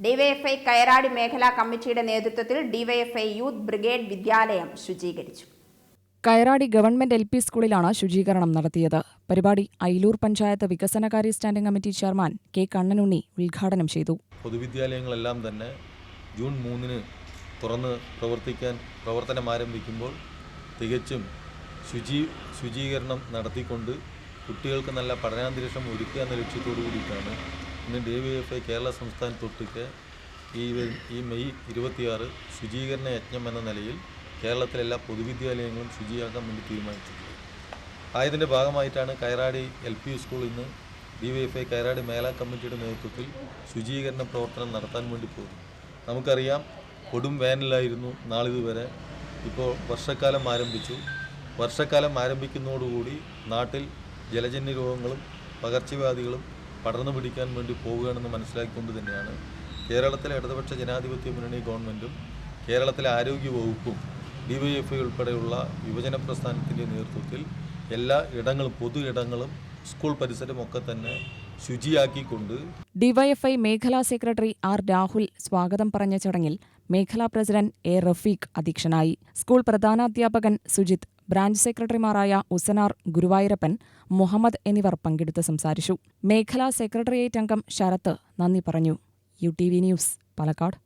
DYFI Kayaradi മേഖലാ കമ്മിറ്റിയുടെ നേതൃത്വത്തിൽ ഡിവൈഎഫ്ഐ യൂത്ത് ബ്രിഗേഡ് വിദ്യാലയം ശുചീകരിച്ചു. കയറാടി ഗവൺമെന്റ് എൽ പി സ്കൂളിലാണ് ശുചീകരണം നടത്തിയത്. പരിപാടി അയിലൂർ പഞ്ചായത്ത് വികസനകാര്യ standing committee chairman K Kannanunni ഉദ്ഘാടനം ചെയ്തു. പൊതുവിദ്യാലയങ്ങളെല്ലാം തന്നെ ജൂൺ മൂന്നിന് തുറന്ന് പ്രവർത്തിക്കാൻ പ്രവർത്തനം ആരംഭിക്കുമ്പോൾ തികച്ചും ശുചി ശുചീകരണം നടത്തിക്കൊണ്ട് കുട്ടികൾക്ക് നല്ല പഠനാന്തരീക്ഷം ഒരുക്കുക എന്ന ലക്ഷ്യത്തോടു കൂടിയിട്ടാണ് ഇന്ന് D Y F I Kerala സംസ്ഥാന തൊട്ടുക്ക് ഈ ഈ മെയ് ഇരുപത്തിയാറ് ശുചീകരണ യജ്ഞം എന്ന നിലയിൽ കേരളത്തിലെ എല്ലാ പൊതുവിദ്യാലയങ്ങളും ശുചിയാക്കാൻ വേണ്ടി തീരുമാനിച്ചിട്ടുള്ളത് ആയതിന്റെ ഭാഗമായിട്ടാണ് കയറാടി എൽ പി സ്കൂൾ ഇന്ന് D Y F I Kayaradi മേഖലാ കമ്മിറ്റിയുടെ നേതൃത്വത്തിൽ ശുചീകരണ പ്രവർത്തനം നടത്താൻ വേണ്ടി പോകുന്നു. നമുക്കറിയാം കൊടും വേനലായിരുന്നു നാളിതുവരെ. ഇപ്പോൾ വർഷക്കാലം ആരംഭിച്ചു. വർഷക്കാലം ആരംഭിക്കുന്നതോടുകൂടി നാട്ടിൽ ജലജന്യ രോഗങ്ങളും പകർച്ചവ്യാധികളും പടർന്നു പിടിക്കാൻ വേണ്ടി പോവുകയാണെന്ന് മനസ്സിലാക്കിക്കൊണ്ട് തന്നെയാണ് കേരളത്തിലെ ഇടതുപക്ഷ ജനാധിപത്യ മുന്നണി ഗവൺമെന്റും കേരളത്തിലെ ആരോഗ്യ വകുപ്പും ഡി ഐ ഉൾപ്പെടെയുള്ള യുവജന പ്രസ്ഥാനത്തിന്റെ നേതൃത്വത്തിൽ എല്ലാ ഇടങ്ങളും പൊതു ഇടങ്ങളും സ്കൂൾ പരിസരമൊക്കെ തന്നെ ശുചിയാക്കിക്കൊണ്ട് ഡിവൈഎഫ്ഐ മേഖലാ സെക്രട്ടറി ആർ രാഹുൽ സ്വാഗതം പറഞ്ഞ ചടങ്ങിൽ മേഖലാ പ്രസിഡന്റ് എ റഫീഖ് അധ്യക്ഷനായി. സ്കൂൾ പ്രധാനാധ്യാപകൻ സുജിത് ബ്രാഞ്ച് സെക്രട്ടറിമാരായ ഉസനാർ ഗുരുവായൂരപ്പൻ മുഹമ്മദ് എന്നിവർ പങ്കെടുത്ത് സംസാരിച്ചു. മേഖലാ സെക്രട്ടേറിയറ്റ് അംഗം ശരത്ത് നന്ദി പറഞ്ഞു. U T V news Palakkad.